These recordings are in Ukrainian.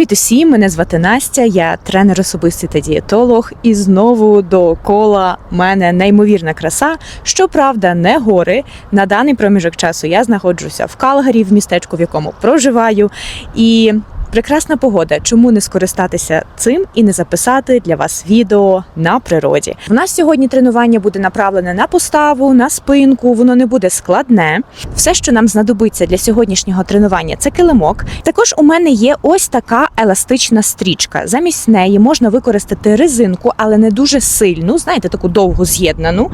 Привіт усім! Мене звати Настя, я тренер особистий та дієтолог. І знову до кола мене неймовірна краса. Щоправда, не гори. На даний проміжок часу я знаходжуся в Калгарі, в містечку, в якому проживаю. І прекрасна погода. Чому не скористатися цим і не записати для вас відео на природі? У нас сьогодні тренування буде направлене на поставу, на спинку. Воно не буде складне. Все, що нам знадобиться для сьогоднішнього тренування, це килимок. Також у мене є ось така еластична стрічка. Замість неї можна використати резинку, але не дуже сильну, знаєте, таку довго з'єднану.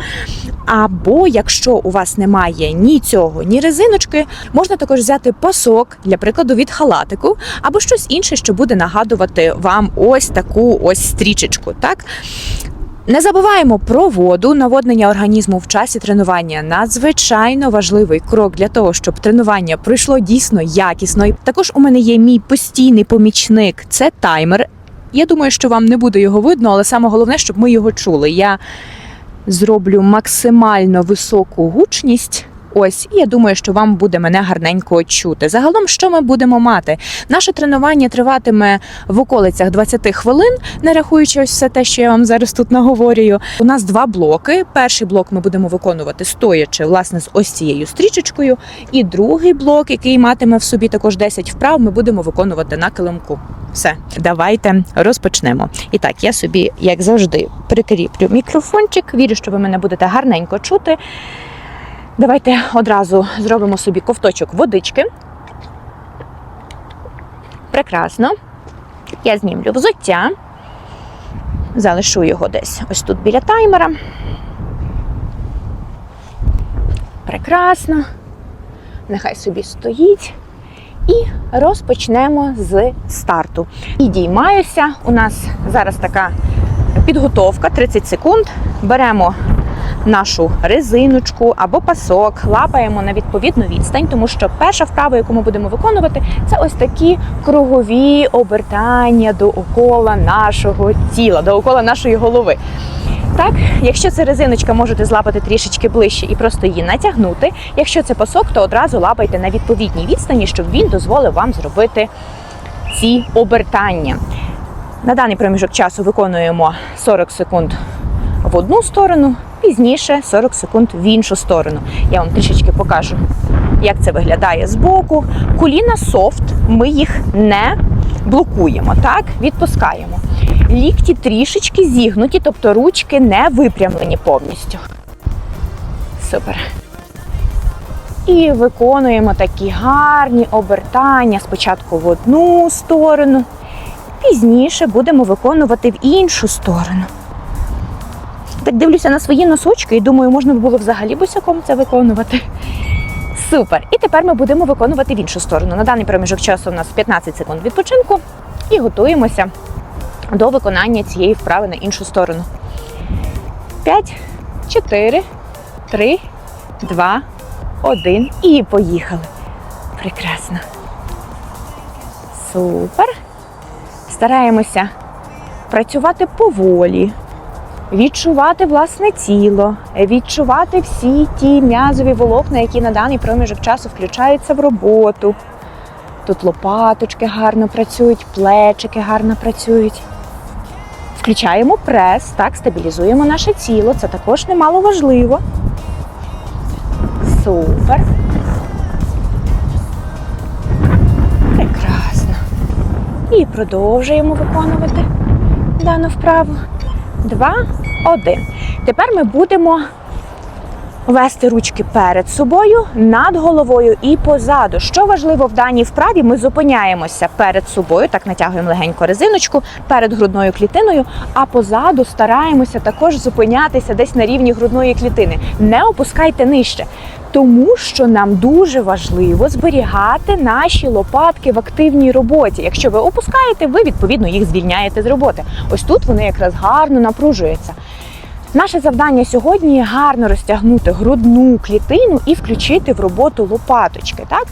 Або якщо у вас немає ні цього, ні резиночки, можна також взяти пасок, для прикладу, від халатику, або щось інше, що буде нагадувати вам ось таку ось стрічечку. Так? Не забуваємо про воду, наводнення організму в часі тренування надзвичайно важливий крок для того, щоб тренування пройшло дійсно якісно. Також у мене є мій постійний помічник це таймер. Я думаю, що вам не буде його видно, але саме головне, щоб ми його чули. Я зроблю максимально високу гучність. Ось, і я думаю, що вам буде мене гарненько чути. Загалом, що ми будемо мати? Наше тренування триватиме в околицях 20 хвилин, не рахуючи ось все те, що я вам зараз тут наговорюю. У нас два блоки. Перший блок ми будемо виконувати стоячи, власне, з ось цією стрічечкою. І другий блок, який матиме в собі також 10 вправ, ми будемо виконувати на килимку. Все, давайте розпочнемо. І так, я собі, як завжди, прикріплю мікрофончик. Вірю, що ви мене будете гарненько чути. Давайте одразу зробимо собі ковточок водички. Прекрасно. Я знімлю взуття. Залишу його десь ось тут біля таймера. Прекрасно. Нехай собі стоїть. І розпочнемо з старту. Підіймаюся. У нас зараз така підготовка 30 секунд. Беремо нашу резиночку або пасок, лапаємо на відповідну відстань, тому що перша вправа, яку ми будемо виконувати, це ось такі кругові обертання довкола нашого тіла, довкола нашої голови. Так, якщо це резиночка, можете злапати трішечки ближче і просто її натягнути. Якщо це пасок, то одразу лапайте на відповідній відстані, щоб він дозволив вам зробити ці обертання. На даний проміжок часу виконуємо 40 секунд в одну сторону, пізніше 40 секунд в іншу сторону. Я вам трішечки покажу, як це виглядає збоку. Коліна софт, ми їх не блокуємо, так, відпускаємо. Лікті трішечки зігнуті, тобто ручки не випрямлені повністю. Супер. І виконуємо такі гарні обертання спочатку в одну сторону, пізніше будемо виконувати в іншу сторону. Так дивлюся на свої носочки і думаю, можна б було взагалі босяком це виконувати. Супер! І тепер ми будемо виконувати в іншу сторону. На даний проміжок часу у нас 15 секунд відпочинку і готуємося до виконання цієї вправи на іншу сторону. 5, 4, 3, 2, 1 і поїхали. Прекрасно. Супер. Стараємося працювати поволі, відчувати власне тіло, відчувати всі ті м'язові волокна, які на даний проміжок часу включаються в роботу. Тут лопаточки гарно працюють, плечики гарно працюють. Включаємо прес, так, стабілізуємо наше тіло. Це також немало важливо. Супер. Прекрасно. І продовжуємо виконувати дану вправу. Два, один. Тепер ми будемо вести ручки перед собою, над головою і позаду. Що важливо в даній вправі, ми зупиняємося перед собою, так натягуємо легенько резиночку перед грудною клітиною, а позаду стараємося також зупинятися десь на рівні грудної клітини. Не опускайте нижче. Тому що нам дуже важливо зберігати наші лопатки в активній роботі. Якщо ви опускаєте, ви відповідно їх звільняєте з роботи. Ось тут вони якраз гарно напружуються. Наше завдання сьогодні гарно розтягнути грудну клітину і включити в роботу лопаточки, так?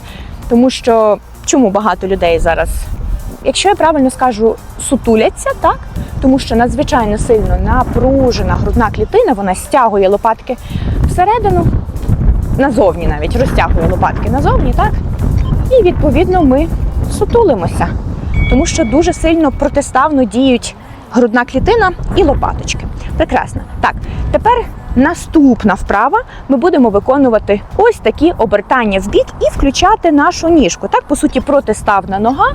Тому що чому багато людей зараз, якщо я правильно скажу, сутуляться, так? Тому що надзвичайно сильно напружена грудна клітина, вона стягує лопатки всередину, назовні навіть розтягує лопатки назовні, так? І відповідно ми сутулимося. тому що дуже сильно протиставно діють грудна клітина і лопаточки. Прекрасно. Так, тепер наступна вправа. Ми будемо виконувати ось такі обертання в бік і включати нашу ніжку. Так, по суті, протиставна нога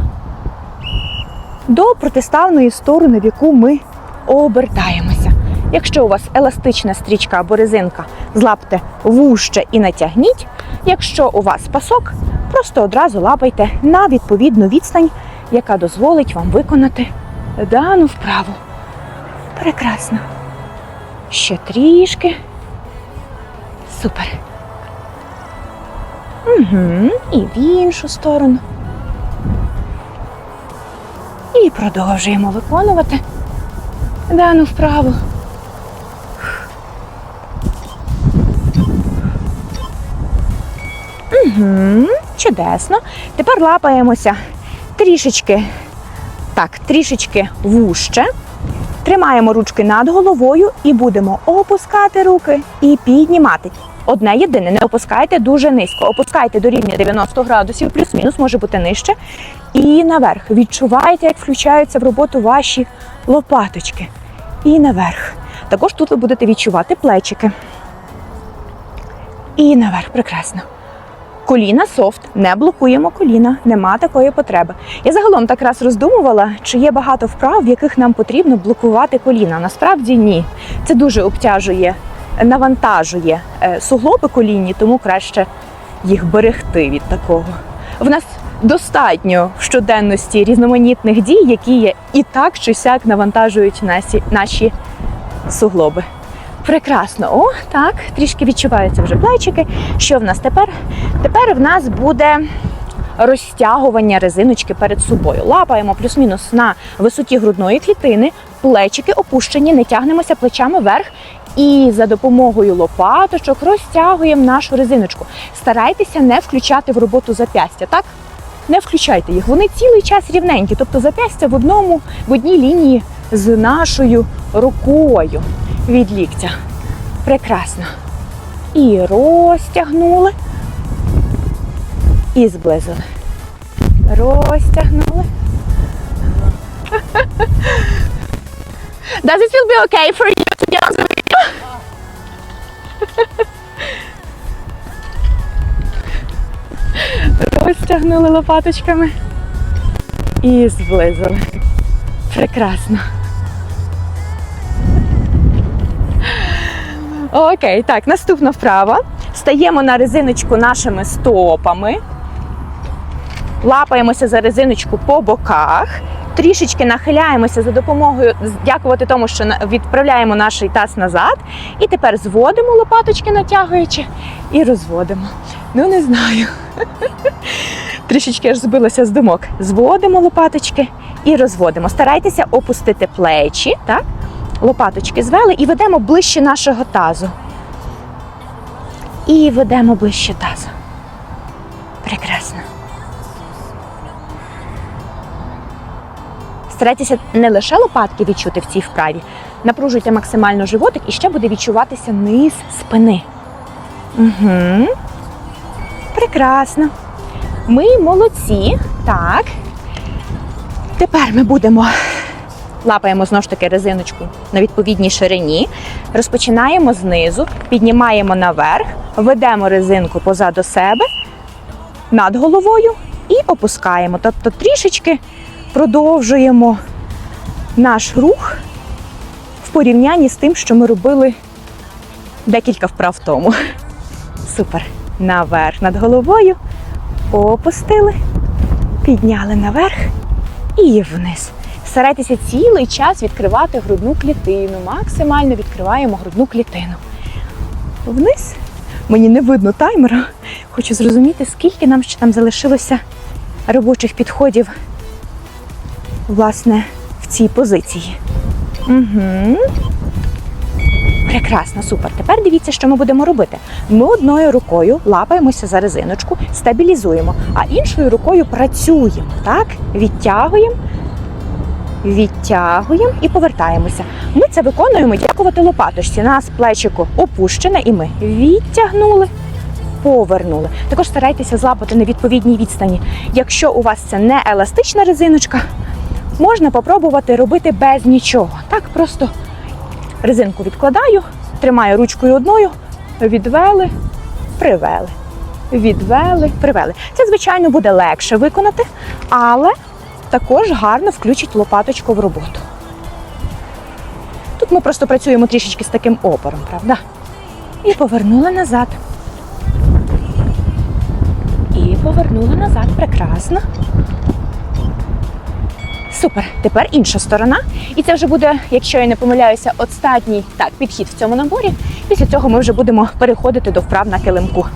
до протиставної сторони, в яку ми обертаємося. Якщо у вас еластична стрічка або резинка, злапте вужче і натягніть. Якщо у вас пасок, просто одразу лапайте на відповідну відстань, яка дозволить вам виконати дану вправу. Прекрасно. Ще трішки. Супер. Угу. І в іншу сторону. І продовжуємо виконувати дану вправу. Угу, чудесно. Тепер лапаємося трішечки, так, трішечки вужче. Тримаємо ручки над головою і будемо опускати руки і піднімати. Одне єдине, не опускайте дуже низько. Опускайте до рівня 90 градусів, плюс-мінус, може бути нижче. І наверх. Відчуваєте, як включаються в роботу ваші лопаточки. І наверх. Також тут ви будете відчувати плечики. І наверх. Прекрасно. Коліна софт, не блокуємо коліна, нема такої потреби. Я загалом так раз роздумувала, чи є багато вправ, в яких нам потрібно блокувати коліна. Насправді ні. Це дуже обтяжує, навантажує е, суглоби колінні, тому краще їх берегти від такого. В нас достатньо в щоденності різноманітних дій, які є і так чи сяк навантажують наші, наші суглоби. Прекрасно. О, так, трішки відчуваються вже плечики. Що в нас тепер? Тепер в нас буде розтягування резиночки перед собою. Лапаємо плюс-мінус на висоті грудної клітини, плечики опущені, не тягнемося плечами вверх. І за допомогою лопаточок розтягуємо нашу резиночку. Старайтеся не включати в роботу зап'ястя, так? Не включайте їх. Вони цілий час рівненькі, тобто зап'ястя в одному, в одній лінії з нашою рукою від ліктя. Прекрасно. І розтягнули. І зблизили. Розтягнули. Does it feel be okay for you to be on the video? Розтягнули лопаточками і зблизили. Прекрасно. Окей, так, наступна вправа. Стаємо на резиночку нашими стопами. Лапаємося за резиночку по боках. Трішечки нахиляємося за допомогою, дякувати тому, що відправляємо наш таз назад. І тепер зводимо лопаточки, натягуючи, і розводимо. Ну, не знаю. Трішечки аж збилася з думок. Зводимо лопаточки і розводимо. Старайтеся опустити плечі, так? Лопаточки звели і ведемо ближче нашого тазу. І ведемо ближче тазу. Прекрасно. Старайтеся не лише лопатки відчути в цій вправі. Напружуйте максимально животик і ще буде відчуватися низ спини. Угу. Прекрасно. Ми молодці. Так. Тепер ми будемо лапаємо знову ж таки резиночку на відповідній ширині. Розпочинаємо знизу, піднімаємо наверх, ведемо резинку позаду себе над головою і опускаємо. Тобто трішечки продовжуємо наш рух в порівнянні з тим, що ми робили декілька вправ тому. Супер. Наверх над головою. Опустили, підняли наверх і вниз. Старайтеся цілий час відкривати грудну клітину. Максимально відкриваємо грудну клітину. Вниз. Мені не видно таймера. Хочу зрозуміти, скільки нам ще там залишилося робочих підходів, власне, в цій позиції. Угу. Прекрасно, супер. Тепер дивіться, що ми будемо робити. Ми одною рукою лапаємося за резиночку, стабілізуємо, а іншою рукою працюємо. Так? Відтягуємо, відтягуємо і повертаємося. Ми це виконуємо дякувати лопаточці. Нас плечико опущене, і ми відтягнули повернули. Також старайтеся злапати на відповідній відстані. Якщо у вас це не еластична резиночка, можна попробувати робити без нічого. Так, просто резинку відкладаю, тримаю ручкою одною, відвели, привели. Відвели, привели. Це, звичайно, буде легше виконати, але також гарно включить лопаточку в роботу. Тут ми просто працюємо трішечки з таким опором, правда? І повернули назад. І повернули назад. Прекрасно. Супер. Тепер інша сторона. І це вже буде, якщо я не помиляюся, останній так, підхід в цьому наборі. Після цього ми вже будемо переходити до вправ на килимку.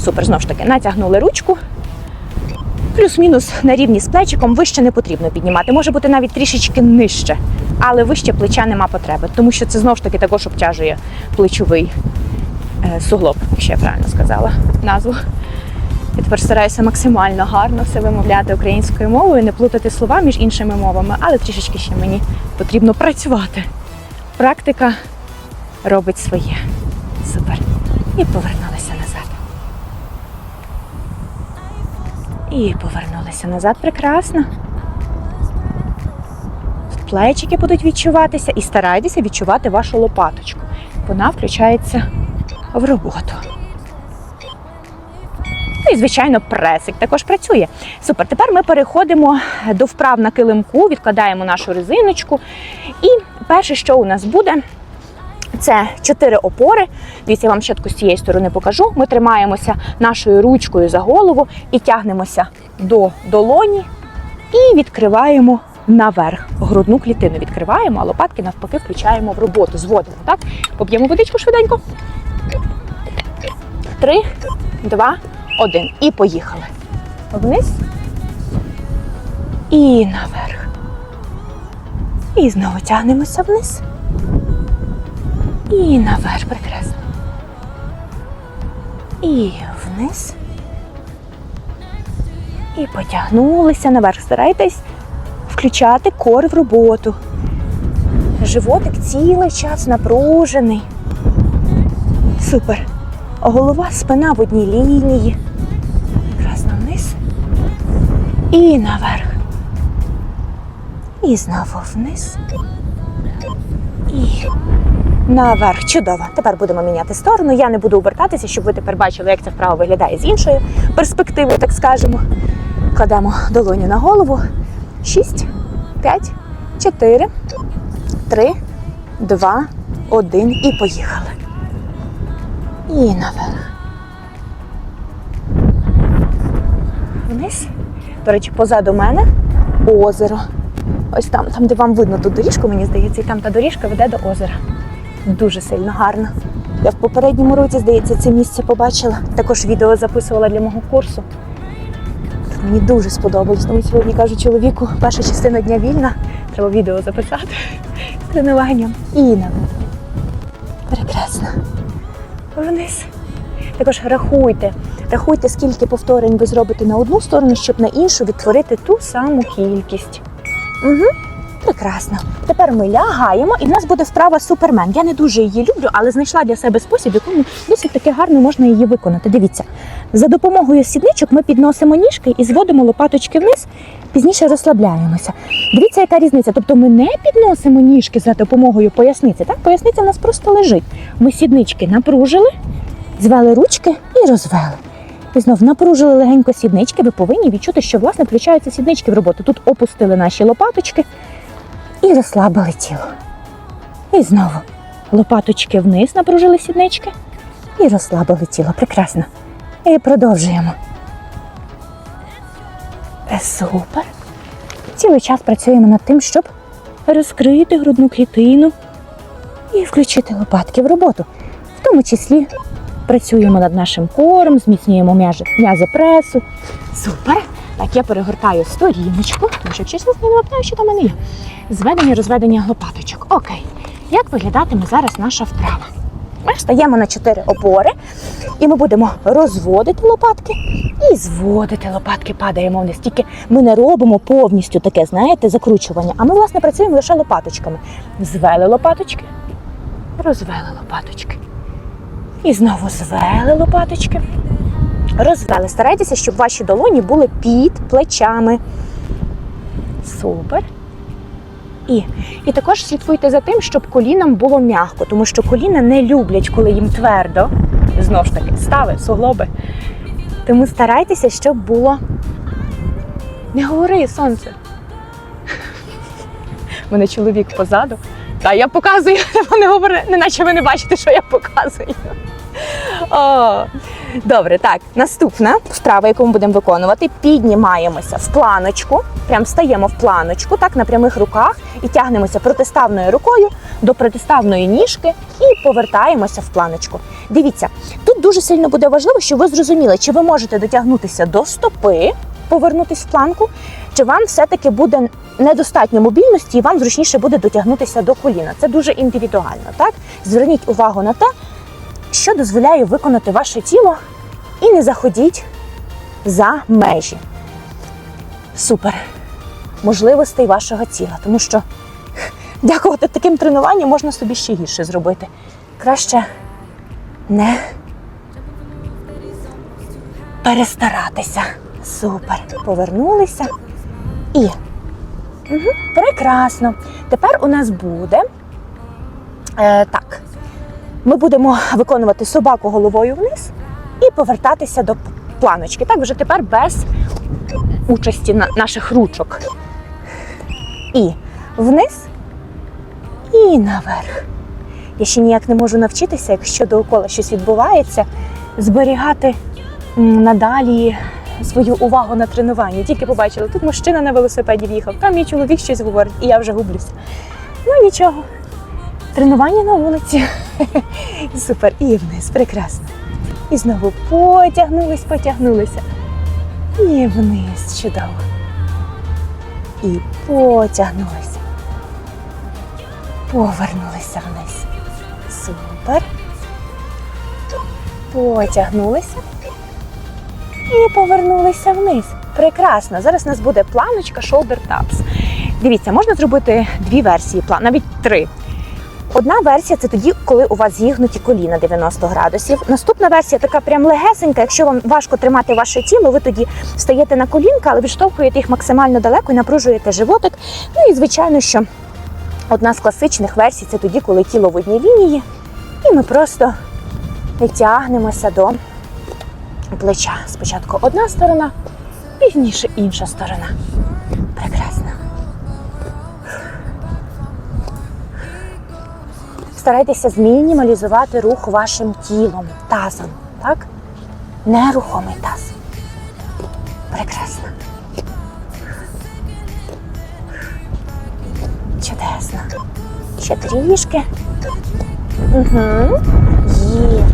Супер, знову ж таки, натягнули ручку. Плюс-мінус на рівні з плечиком вище не потрібно піднімати. Може бути навіть трішечки нижче, але вище плеча нема потреби, тому що це знову ж таки також обтяжує плечовий е, суглоб, якщо я правильно сказала назву. Я тепер стараюся максимально гарно все вимовляти українською мовою, не плутати слова між іншими мовами, але трішечки ще мені потрібно працювати. Практика робить своє. Супер. І повернулися назад. І повернулися назад. Прекрасно. Плечики будуть відчуватися і старайтеся відчувати вашу лопаточку. Вона включається в роботу. Ну і, звичайно, пресик також працює. Супер. Тепер ми переходимо до вправ на килимку, відкладаємо нашу резиночку. І перше, що у нас буде, це чотири опори. Дивіться, я вам спочатку з цієї сторони покажу. Ми тримаємося нашою ручкою за голову і тягнемося до долоні і відкриваємо наверх. Грудну клітину відкриваємо, а лопатки навпаки включаємо в роботу. Зводимо. Так? Поп'ємо водичку швиденько. Три, два, один. І поїхали. Вниз. І наверх. І знову тягнемося вниз. І наверх. Прекрасно. І вниз. І потягнулися наверх. Старайтесь включати кор в роботу. Животик цілий час напружений. Супер. Голова, спина в одній лінії. Прекрасно вниз. І наверх. І знову вниз. І наверх. Чудово. Тепер будемо міняти сторону. Я не буду обертатися, щоб ви тепер бачили, як ця вправа виглядає з іншої перспективи, так скажемо. Кладемо долоню на голову. Шість, п'ять, чотири, три, два, один. І поїхали. І наверх. Вниз. До речі, позаду мене озеро. Ось там, там, де вам видно ту доріжку, мені здається, і там та доріжка веде до озера. Дуже сильно гарно. Я в попередньому році, здається, це місце побачила. Також відео записувала для мого курсу. Мені дуже сподобалось. Тому сьогодні кажу чоловіку, перша частина дня вільна. Треба відео записати тренуванням. І наверх. Прекрасно вниз. Також рахуйте, рахуйте, скільки повторень ви зробите на одну сторону, щоб на іншу відтворити ту саму кількість. Угу. Прекрасно. Тепер ми лягаємо, і в нас буде вправа супермен. Я не дуже її люблю, але знайшла для себе спосіб, якому досить таки гарно можна її виконати. Дивіться, за допомогою сідничок ми підносимо ніжки і зводимо лопаточки вниз, пізніше розслабляємося. Дивіться, яка різниця. Тобто ми не підносимо ніжки за допомогою поясниці. Так, поясниця в нас просто лежить. Ми сіднички напружили, звели ручки і розвели. І знов напружили легенько сіднички. Ви повинні відчути, що власне включаються сіднички в роботу. Тут опустили наші лопаточки і розслабили тіло. І знову лопаточки вниз напружили сіднички і розслабили тіло. Прекрасно. І продовжуємо. Супер. Цілий час працюємо над тим, щоб розкрити грудну клітину і включити лопатки в роботу. В тому числі працюємо над нашим кором, зміцнюємо м'язи пресу. Супер! Так, я перегортаю сторіночку, тому що чесно не знаю, що там мене є. Зведення, розведення лопаточок. Окей. Як виглядатиме зараз наша вправа? Ми встаємо на чотири опори, і ми будемо розводити лопатки і зводити лопатки, падаємо вниз. Тільки ми не робимо повністю таке, знаєте, закручування, а ми, власне, працюємо лише лопаточками. Звели лопаточки, розвели лопаточки. І знову звели лопаточки, Розвели. Старайтеся, щоб ваші долоні були під плечами. Супер. І, і також слідкуйте за тим, щоб колінам було м'яко, тому що коліна не люблять, коли їм твердо. Знову ж таки, стави, суглоби. Тому старайтеся, щоб було. Не говори, сонце. Мене чоловік позаду. Та я показую, не говори, неначе ви не бачите, що я показую. О, добре, так. Наступна вправа, яку ми будемо виконувати, піднімаємося в планочку, прям стаємо в планочку, так, на прямих руках, і тягнемося протиставною рукою до протиставної ніжки і повертаємося в планочку. Дивіться, тут дуже сильно буде важливо, щоб ви зрозуміли, чи ви можете дотягнутися до стопи, повернутися в планку, чи вам все-таки буде недостатньо мобільності, і вам зручніше буде дотягнутися до коліна. Це дуже індивідуально. Так? Зверніть увагу на те, що дозволяє виконати ваше тіло, і не заходіть за межі. Супер. Можливостей вашого тіла, тому що дякувати таким тренуванням можна собі ще гірше зробити. Краще не перестаратися. Супер. Повернулися. І угу. прекрасно. Тепер у нас буде е, так. Ми будемо виконувати собаку головою вниз і повертатися до планочки. Так, вже тепер без участі наших ручок. І вниз, і наверх. Я ще ніяк не можу навчитися, якщо довкола щось відбувається, зберігати надалі свою увагу на тренуванні. Тільки побачила, тут мужчина на велосипеді в'їхав, там мій чоловік щось говорить, і я вже гублюся. Ну нічого. Тренування на вулиці. Супер. І вниз, прекрасно. І знову потягнулись, потягнулися. І вниз, чудово. І потягнулися. Повернулися вниз. Супер. Потягнулися. І повернулися вниз. Прекрасно. Зараз у нас буде планочка shoulder taps. Дивіться, можна зробити дві версії план, навіть три. Одна версія це тоді, коли у вас зігнуті коліна 90 градусів. Наступна версія така прям легесенька. Якщо вам важко тримати ваше тіло, ви тоді стаєте на колінка, але відштовхуєте їх максимально далеко і напружуєте животик. Ну і звичайно, що одна з класичних версій це тоді, коли тіло в одній лінії, і ми просто тягнемося до плеча. Спочатку одна сторона, пізніше інша сторона. Прекрасно. Старайтеся змінімалізувати рух вашим тілом, тазом, так? Нерухомий таз. Прекрасно. Чудесно. Ще трішки. Угу. Є.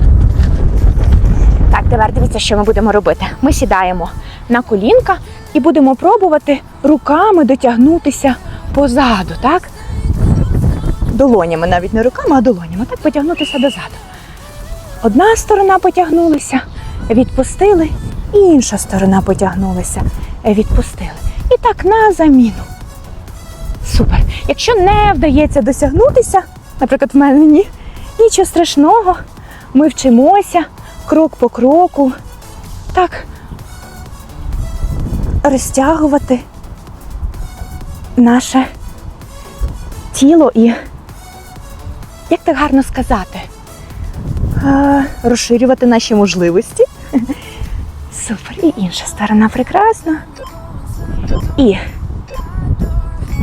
Так, тепер дивіться, що ми будемо робити. Ми сідаємо на колінка і будемо пробувати руками дотягнутися позаду, так? Долонями, навіть не руками, а долонями. Так потягнутися дозаду. Одна сторона потягнулася, відпустили, і інша сторона потягнулася, відпустили. І так на заміну. Супер. Якщо не вдається досягнутися, наприклад, в мене ні, нічого страшного. Ми вчимося крок по кроку. Так розтягувати наше тіло і як так гарно сказати? Розширювати наші можливості. Супер. І інша сторона прекрасна. І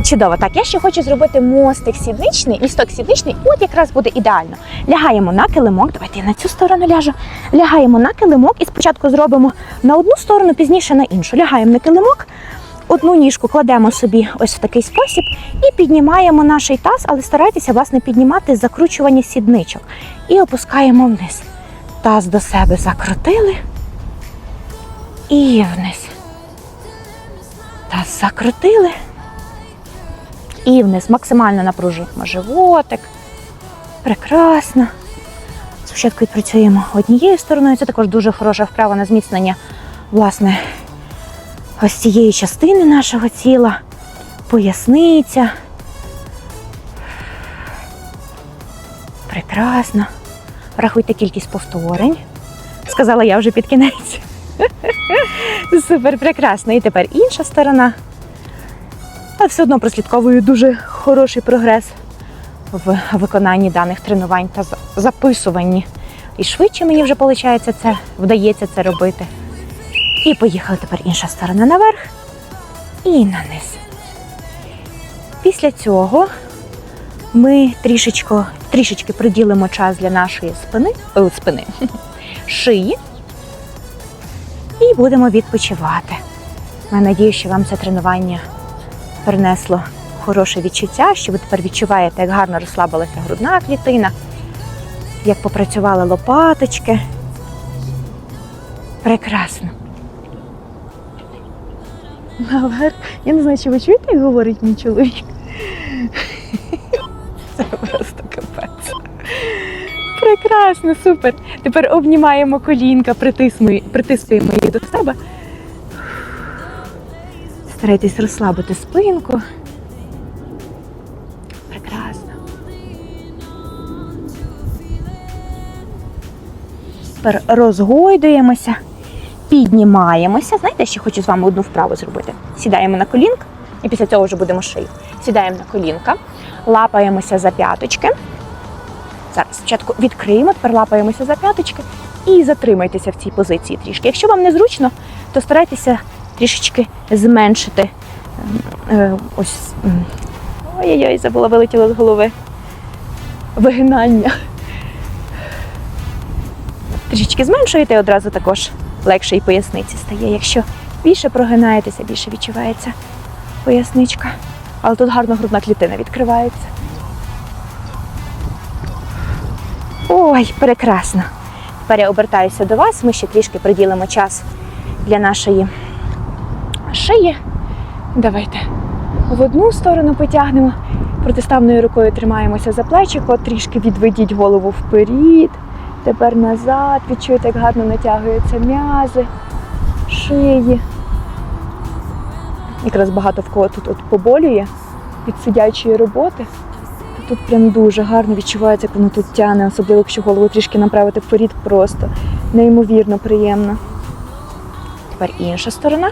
чудово. Так, я ще хочу зробити мостик сідничний, місток сідничний, от якраз буде ідеально. Лягаємо на килимок. Давайте я на цю сторону ляжу. Лягаємо на килимок і спочатку зробимо на одну сторону, пізніше на іншу. Лягаємо на килимок. Одну ніжку кладемо собі ось в такий спосіб і піднімаємо наш таз, але старайтеся власне піднімати закручування сідничок. І опускаємо вниз. Таз до себе закрутили і вниз. Таз закрутили. І вниз. Максимально напружуємо животик. Прекрасно. Спочатку відпрацюємо однією стороною. Це також дуже хороша вправа на зміцнення, власне, ось цієї частини нашого тіла, поясниця. Прекрасно. Рахуйте кількість повторень. Сказала я вже під кінець. Супер, прекрасно. І тепер інша сторона. Але все одно прослідковую дуже хороший прогрес в виконанні даних тренувань та записуванні. І швидше мені вже виходить це, вдається це робити. І поїхала тепер інша сторона наверх і на низ. Після цього ми трішечко, трішечки приділимо час для нашої спини, о, спини шиї і будемо відпочивати. Я надію, що вам це тренування принесло хороше відчуття, що ви тепер відчуваєте, як гарно розслабилася грудна клітина, як попрацювали лопаточки. Прекрасно. Наверх. Я не знаю, чи ви чуєте, як говорить мій чоловік. Це просто капець. Прекрасно, супер. Тепер обнімаємо колінка, притискуємо їх до себе. Старайтесь розслабити спинку. Прекрасно. Тепер розгойдуємося, піднімаємося. Знаєте, ще хочу з вами одну вправу зробити. Сідаємо на колінка, і після цього вже будемо шию. Сідаємо на колінка, лапаємося за п'яточки. Зараз спочатку відкриємо, тепер лапаємося за п'яточки і затримайтеся в цій позиції трішки. Якщо вам незручно, то старайтеся трішечки зменшити ем, е, ось. Ой-ой-ой, забула, вилетіло з голови. Вигинання. Трішечки зменшуєте, і одразу також легше і поясниці стає. Якщо більше прогинаєтеся, більше відчувається поясничка. Але тут гарно грудна клітина відкривається. Ой, прекрасно. Тепер я обертаюся до вас. Ми ще трішки приділимо час для нашої шиї. Давайте в одну сторону потягнемо. Протиставною рукою тримаємося за плечико, трішки відведіть голову вперед. Тепер назад. Відчуєте, як гарно натягуються м'язи, шиї. Якраз багато в кого тут от поболює від сидячої роботи. Та Тут прям дуже гарно відчувається, як воно тут тягне, особливо якщо голову трішки направити вперед, просто неймовірно приємно. Тепер інша сторона.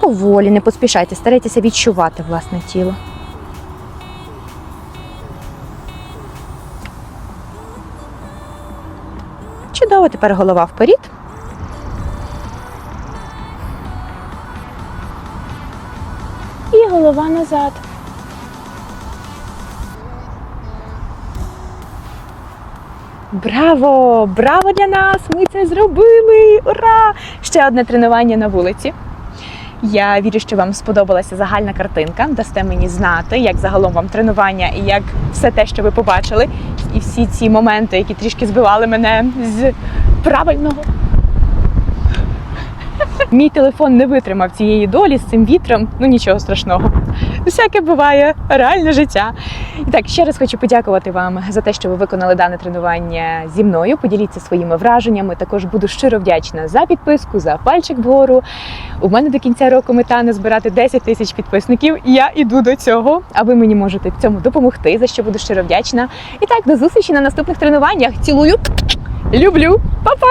Поволі, не поспішайте, старайтеся відчувати власне тіло. Чудово, тепер голова вперед. І голова назад. Браво! Браво для нас! Ми це зробили! Ура! Ще одне тренування на вулиці. Я вірю, що вам сподобалася загальна картинка. Дасте мені знати, як загалом вам тренування і як все те, що ви побачили, і всі ці моменти, які трішки збивали мене з правильного. Мій телефон не витримав цієї долі з цим вітром. Ну нічого страшного. Всяке буває, реальне життя. І так, ще раз хочу подякувати вам за те, що ви виконали дане тренування зі мною. Поділіться своїми враженнями. Також буду щиро вдячна за підписку, за пальчик вгору. У мене до кінця року мета не збирати 10 тисяч підписників. Я іду до цього, а ви мені можете в цьому допомогти, за що буду щиро вдячна. І так, до зустрічі на наступних тренуваннях. Цілую, люблю, Па-па!